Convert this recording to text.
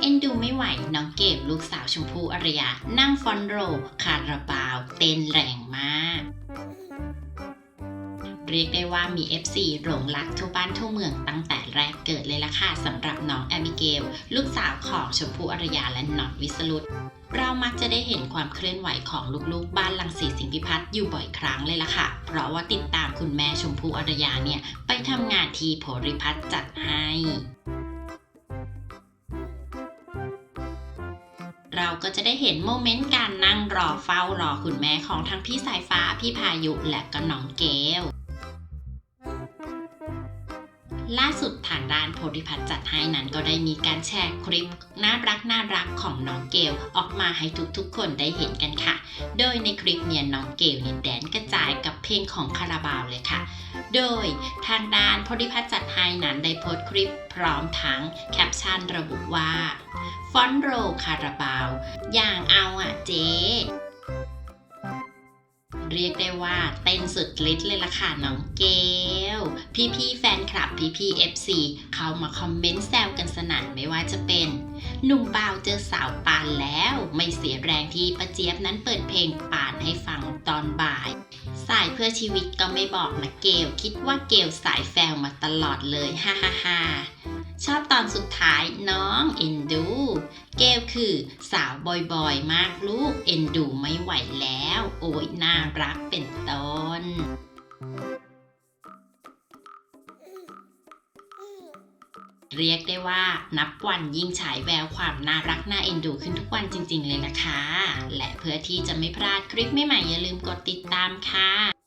เอ็นดูไม่ไหวน้องเกดลูกสาวชมพู่อารยา นั่งฟอนโรคาราบาว เต้นแรงมาก เรียกได้ว่ามี FC หลงรักทั่วบ้านทั่วเมืองตั้งแต่แรกเกิดเลยล่ะค่ะสำหรับน้องแอบิเกล ลูกสาวของชมพู่อารยาและน็อตวิสรุตเรามักจะได้เห็นความเคลื่อนไหวของลูกๆ บ้านลังสีสิงห์พิพัฒน์อยู่บ่อยครั้งเลยล่ะค่ะ เพราะว่าติดตามคุณแม่ชมพู่อารยาเนี่ย ไปทำงานที่โพริพัฒน์จัดให้ เราก็จะได้เห็นโมเมนต์การนั่งรอเฝ้ารอคุณแม่ของทั้งพี่สายฟ้า พี่พายุและก็น้องเกล ล่าสุดทางด้านโพธิพัฒน์จัดให้นั้นก็ได้มีการแชร์คลิปน่ารักน่ารักของน้องเกลออกมาให้ทุกๆ คนได้เห็นกันค่ะ โดยในคลิปเนี่ยน้องเกลเนี่ยแดนกระจายกับเพลงของคาราบาวเลยค่ะ โดยทางด้านโพธิพัฒน์จัดให้นั้นได้โพสต์คลิปพร้อมทั้งแคปชั่นระบุว่าฟอนโรคาราบาวอย่างเอาอะเจ๊ เรียกได้ว่าเต้นสุดฤทธิ์เลยล่ะค่ะน้องเกลพี่ๆแฟนคลับพี่ๆ FC เข้ามาคอมเมนต์แซวกันสนั่นไม่ว่าจะเป็นหนุ่มบ่าวเจอสาวปานแล้วไม่เสียแรงที่ประเจี๊ยบนั้นเปิดเพลงปานให้ฟังตอนบ่าย สายเพื่อชีวิตก็ไม่บอกนะเกลคิดว่าเกลสายแฟลมาตลอดเลยฮ่าฮ่าฮ่าชอบตอนสุดท้ายน้องเอ็นดู เกลคือสาวบอยๆ มากลูก เอ็นดูไม่ไหวแล้ว โอ้ยน่ารักเป็นต้นเรียกได้ว่านับวันยิ่งฉายแววความน่ารักน่าเอ็นดูขึ้นทุกวันจริงๆเลยนะคะ และเพื่อที่จะไม่พลาดคลิปใหม่ๆอย่าลืมกดติดตามค่ะ